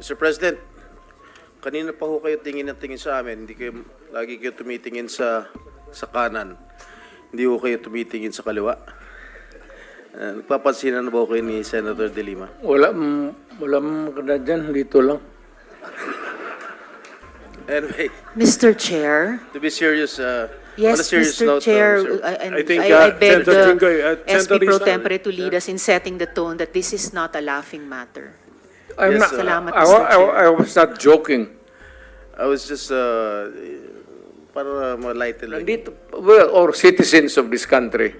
Mr. President, kanina pa ho kayo tingin na tingin sa amin. Hindi kayo, lagi kayo tumitingin sa, sa kanan. Hindi ho kayo tumitingin sa kaliwa. Uh, nagpapansinan na ba kayo ni Senator De Lima? Wala, mm, wala maganda dyan. Dito lang. Anyway, Mr. Chair? to be serious, uh, Yes, serious Mr. note, uh, Chair, sir. I- and I think, I uh, I beg Senator the Jinggoy, uh, SP Pro Tempore to lead us in setting the tone that this is not a laughing matter. I'm Yes, not, uh, Salamat, I, wa- I. I was not joking. I was just, uh, para ma-lighten lang. Nandito, well, or citizens of this country,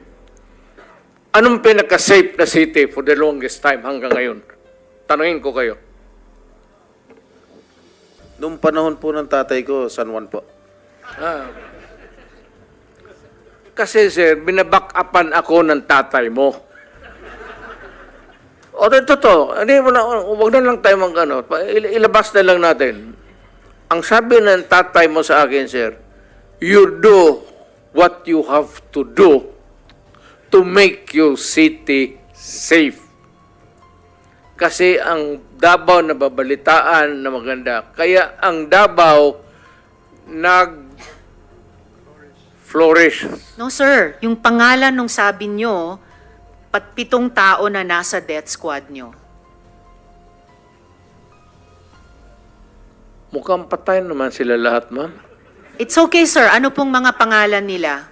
anong pinaka-safe na city for the longest time hanggang ngayon? Tanungin ko kayo. Noong panahon po ng tatay ko, San Juan po. Ah. Kasi sir, binaback upan ako ng tatay mo. O totoo, hindi mo na, wag na lang tayo mag ano, ilabas na lang natin. Ang sabi ng tatay mo sa akin, sir, you do what you have to do to make your city safe. Kasi ang Davao na babalitaan na maganda. Kaya ang Davao nag flourish. No, sir. Yung pangalan nung sabi nyo, pat pitong tao na nasa death squad nyo. Mukhang patay naman sila lahat, ma'am. It's okay, sir. Ano pong mga pangalan nila?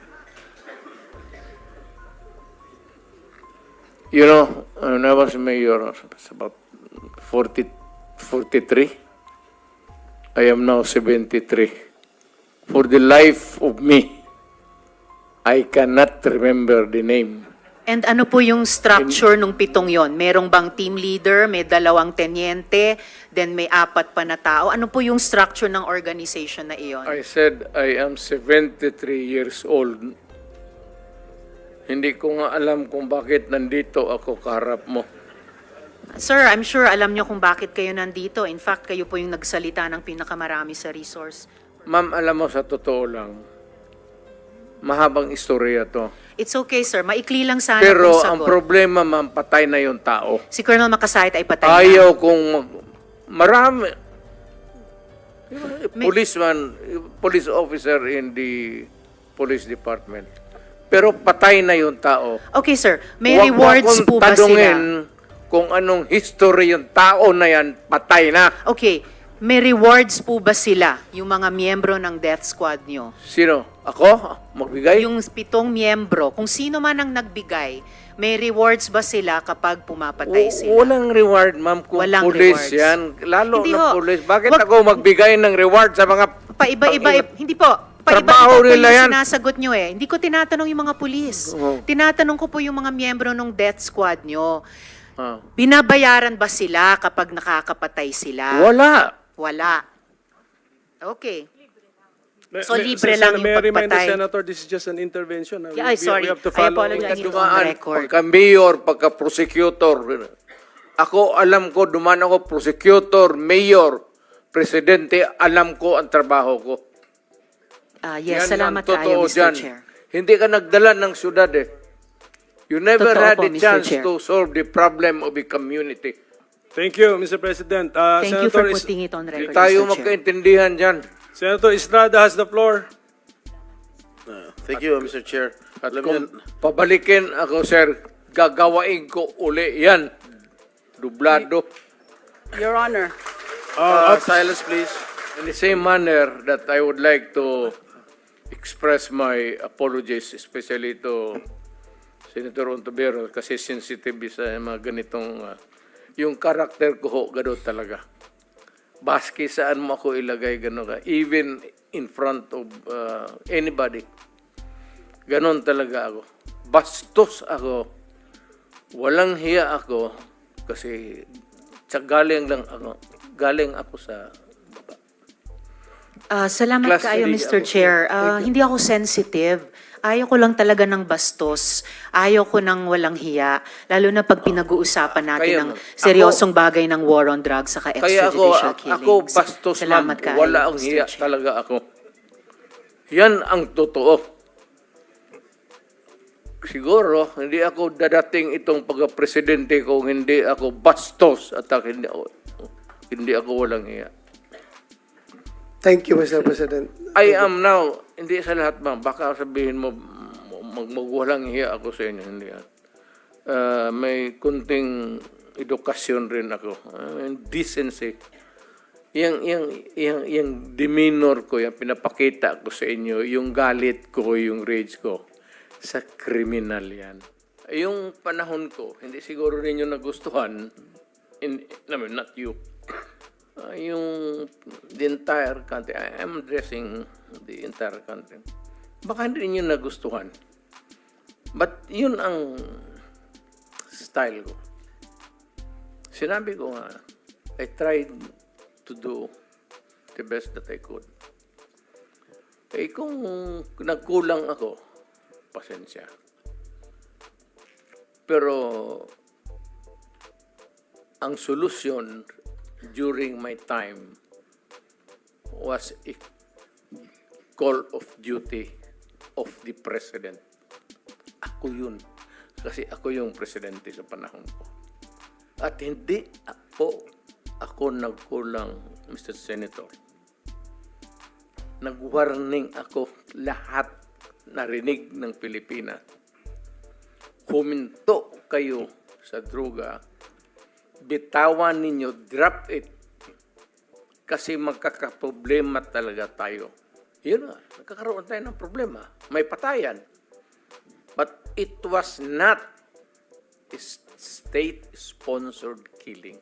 You know, when I was mayor, it's about 40, 43. I am now 73. For the life of me, I cannot remember the name. And ano po yung structure nung pitong yon? Merong bang team leader, may dalawang tenyente, then may apat pa na tao? Ano po yung structure ng organization na iyon? I said I am 73 years old. Hindi ko nga alam kung bakit nandito ako kaharap mo. Sir, I'm sure alam nyo kung bakit kayo nandito. In fact, kayo po yung nagsalita ng pinakamarami sa resource. Ma'am, alam mo sa totoo lang, mahabang istorya to. It's okay, sir. Maikli lang sana Pero kung ang problema, ma'am, patay na yung tao. si Colonel Makasait ay patay na. Ayaw kong mag- marami. May- Policeman, police officer in the police department. Pero patay na yung tao. Okay, sir. May Huwag rewards po ba sila? kung anong history yung tao na yan, patay na. Okay. May rewards po ba sila, yung mga miyembro ng death squad nyo? Sino? Ako? Magbigay? Yung pitong miyembro, kung sino man ang nagbigay, may rewards ba sila kapag pumapatay sila? Walang reward, ma'am, kung Walang police rewards. yan. Lalo Hindi na ho. police. Bakit Wag- ako magbigay ng reward sa mga... Paiba-iba, Pang- hindi po. Trabaho Paiba-iba po nila yung yan. sinasagot nyo eh. Hindi ko tinatanong yung mga pulis. Oo. Tinatanong ko po yung mga miyembro ng death squad nyo. Ah. Binabayaran ba sila kapag nakakapatay sila? Wala. Wala. Okay. May- So, may- libre lang yung May I remind the pagpatay? Senator, this is just an intervention. Uh, Yeah, ay, sorry. We have to I follow. apologize. On dumaan, record. pagka mayor, pagka prosecutor. Ako, alam ko, dumaan ako prosecutor, mayor, presidente, alam ko ang trabaho ko. Ah, yes, Yan salamat ang totoo kayo, Mr. dyan. Chair. Hindi ka nagdala ng syudad eh. You never Totoo had po, a Mr. chance Chair. to solve the problem of a community. Thank you, Mr. President. Uh, Thank you for Senator, Is- putting it on record, tayo Mr. Chair. magkaintindihan dyan. Senator Estrada has the floor. Uh, thank you, Mr. Chair. At Alam kung niyo, pabalikin ako, sir, gagawain ko uli yan. Dublado. Your Honor, uh, silence please. In the same manner that I would like to express my apologies, especially to Senator Ontiveros, kasi sensitive sa mga ganitong, uh, yung karakter ko ho, gano'n talaga. Baski saan mo ako ilagay, gano'n ka. Even in front of uh, anybody. Ganon talaga ako. Bastos ako. Walang hiya ako kasi sa galing lang ako. Galing ako sa Ah, salamat Class kayo, three Mr. ako. Chair. Ah, hindi ako sensitive. Ayaw ko lang talaga ng bastos. Ayaw ko ng walang hiya. Lalo na pag pinag-uusapan natin Kaya ng nga. seryosong bagay ng war on drugs sa Kaya ako, extrajudicial killings. ako bastos ma'am. Salamat kayo, Wala ang hiya Chair. talaga ako. Yan ang totoo. Siguro, hindi ako dadating itong pagka-presidente kung hindi ako bastos at hindi ako, hindi ako walang hiya. Thank you, Mr. President. I am now, hindi sa lahat ba, baka sabihin mo, mag magwalang hiya ako sa inyo, hindi yan. Ah, may kunting edukasyon rin ako. Uh, decency. Yung, yung, yung, yung demeanor ko, yung pinapakita ko sa inyo, yung galit ko, yung rage ko, sa kriminal yan. Yung panahon ko, hindi siguro ninyo nagustuhan, in, I mean, not you, Uh, yung the entire country, I am addressing the entire country. Baka hindi niyo nagustuhan. But yun ang style ko. Sinabi ko nga, I tried to do the best that I could. Eh kung nagkulang ako, pasensya. Pero ang solusyon during my time was a call of duty of the president. Ako yun. Kasi ako yung presidente sa panahon ko. At hindi ako, ako nagkulang, Mr. Senator. Nag-warning ako lahat narinig ng Pilipinas. Huminto kayo sa droga bitawan ninyo, drop it. Kasi magkakaproblema talaga tayo. Yun na, nagkakaroon tayo ng problema. May patayan. But it was not state-sponsored killing.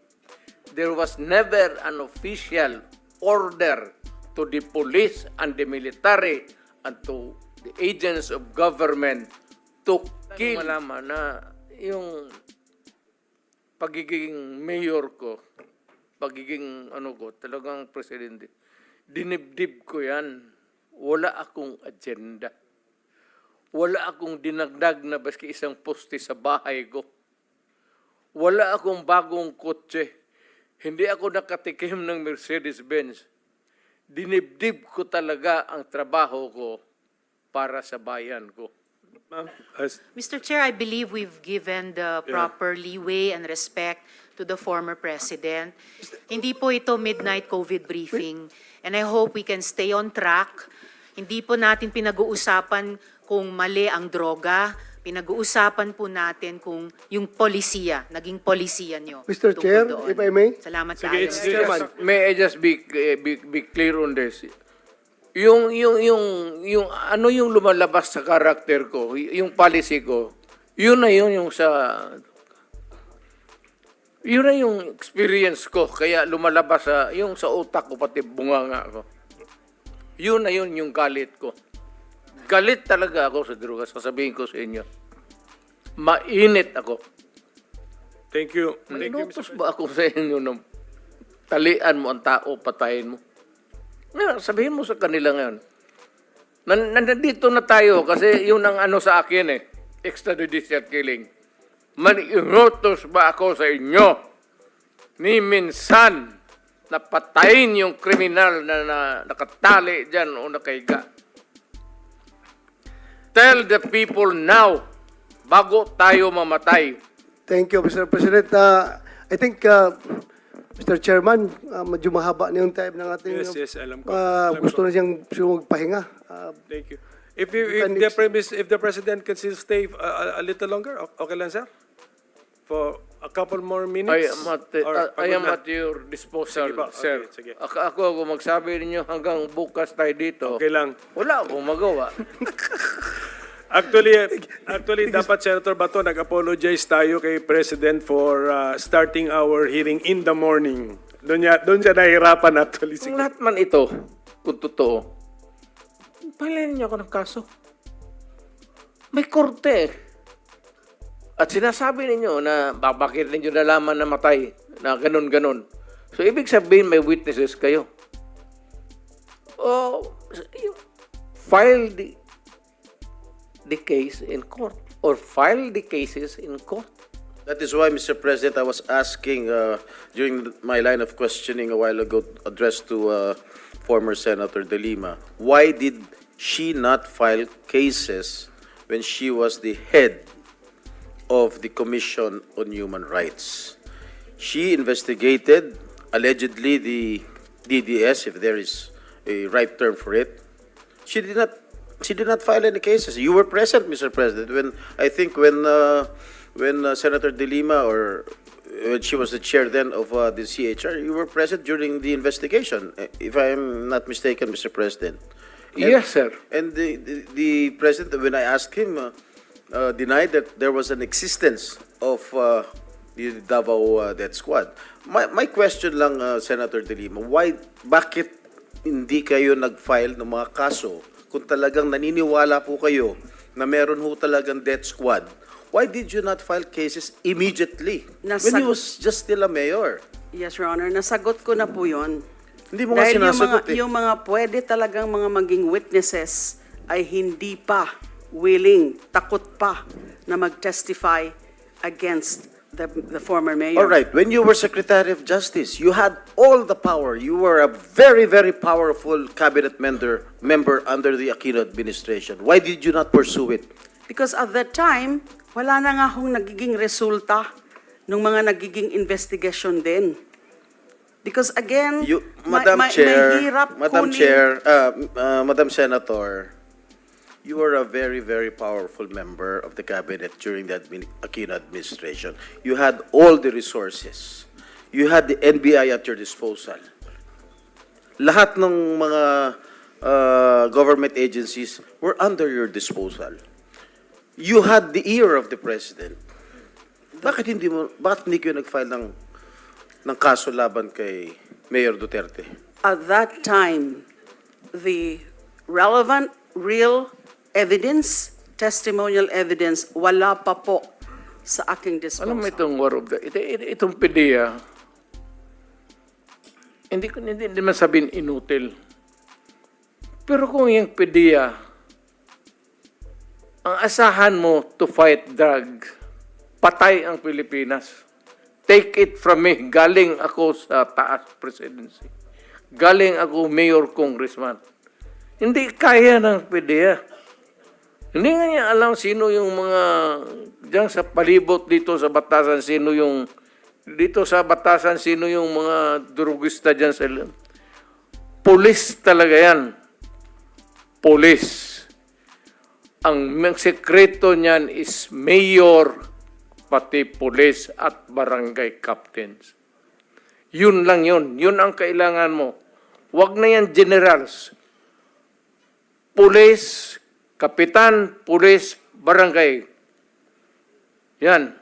There was never an official order to the police and the military and to the agents of government to kill. Malaman na yung pagiging mayor ko, pagiging ano ko, talagang presidente, dinibdib ko yan. Wala akong agenda. Wala akong dinagdag na baski isang poste sa bahay ko. Wala akong bagong kotse. Hindi ako nakatikim ng Mercedes-Benz. Dinibdib ko talaga ang trabaho ko para sa bayan ko. As- Mr. Chair, I believe we've given the proper leeway and respect to the former president. Hindi po ito midnight COVID briefing, and I hope we can stay on track. Hindi po natin pinag-uusapan kung mali ang droga, pinag-uusapan po natin kung yung polisiya, naging polisiya nyo. Mr. tungkol Chair, doon. if I may? Salamat Sige, tayo. it's- Mr. Chairman. May I just be, eh, be, be clear on this? Yung, yung, yung, yung, ano yung lumalabas sa karakter ko, yung policy ko, yun na yun yung sa, yun na yung experience ko, kaya lumalabas sa, yung sa utak ko, pati bunganga ko. Yun na yun yung galit ko. Galit talaga ako sa droga, sasabihin ko sa inyo. Mainit ako. thank you. Thank you, Mr. Inutos ba ako sa inyo na talian mo ang tao, patayin mo? Ngayon, sabihin mo sa kanila ngayon. Nan nandito na tayo kasi yun ang ano sa akin eh. Extrajudicial killing. Maninutos ba ako sa inyo ni minsan na patayin yung kriminal na, na nakatali dyan o nakahiga? Tell the people now, bago tayo mamatay, Thank you, Mr. President. Uh, I think, uh, Mr. Chairman, uh, medyo mahaba na yung time ng ating... Yes, yes, alam ko. uh, Alam gusto ko. na siyang magpahinga. Uh, Thank you. If you, if the premise, if the president can still stay a, a little longer, okay lang, sir? For a couple more minutes? I am at, Or uh, I am at your disposal, Sige ba? sir. Okay, sige. Ako, ako, ako magsabi ninyo hanggang bukas tayo dito. Okay lang. Wala akong magawa. Actually, actually dapat Senator Bato nag-apologize tayo kay President for uh, starting our hearing in the morning. Doon niya, doon siya nahihirapan actually. Kung lahat man ito, kung totoo, palayan niyo ako ng kaso. May korte. At sinasabi ninyo na ba- bakit ninyo nalaman na matay, na ganun-ganun. So, ibig sabihin may witnesses kayo. O, you file the, the case in court or file the cases in court. That is why, Mr. President, I was asking uh, during my line of questioning a while ago, addressed to uh, former Senator De Lima, why did she not file cases when she was the head of the Commission on Human Rights? She investigated allegedly the DDS, if there is a right term for it, she did not, she did not file any cases. You were present, Mr. President, when, I think when, uh, when uh, Senator De Lima or when she was the chair then of uh, the CHR, you were present during the investigation, if I am not mistaken, Mr. President. And- Yes, sir. And the, the, the president, when I asked him, uh, uh, denied that there was an existence of uh, the Davao uh, Death Squad. My, my question lang, uh, Senator De Lima, why, bakit hindi kayo nag-file ng mga kaso kung talagang naniniwala po kayo na meron ho talagang death squad? Why did you not file cases immediately when he Nasag- was just still a mayor? Yes, Your Honor. Nasagot ko na po yun. Hindi mo nga Dahil yung mga, sinasagot eh. yung mga pwede talagang mga maging witnesses ay hindi pa willing, takot pa na mag-testify against the, the former mayor. All right, when you were Secretary of Justice, you had all the power. You were a very, very powerful cabinet member, member under the Aquino administration. Why did you not pursue it? Because at that time, wala na nga hong nagiging resulta ng mga nagiging investigation din. Because again, You, ma- Madam ma- Chair, mahirap Madam kunin- Chair, uh, uh, Madam Senator, you were a very, very powerful member of the cabinet during the admin- Aquino administration. You had all the resources. You had the NBI at your disposal. Lahat ng mga uh, government agencies were under your disposal. You had the ear of the president. Bakit hindi mo, bakit hindi kayo nag-file ng, ng kaso laban kay Mayor Duterte? at that time, the relevant, real evidence, testimonial evidence, wala pa po sa aking Alam mo disposal. itong war of the, ito, ito, itong PDEA, hindi ko hindi, hindi man sabihin inutil. Pero kung yung PDEA, ang asahan mo to fight drug, patay ang Pilipinas. Take it from me, galing ako sa taas presidency. Galing ako mayor congressman. Hindi kaya ng PDEA. Hindi nga niya alam sino yung mga diyan sa palibot dito sa batasan sino yung dito sa batasan sino yung mga drugista diyan sa Pulis talaga yan. Pulis. Ang sekreto niyan is mayor pati pulis at barangay captains. Yun lang yun. Yun ang kailangan mo. Huwag na yan generals. Pulis, kapitan, pulis, barangay. Yan.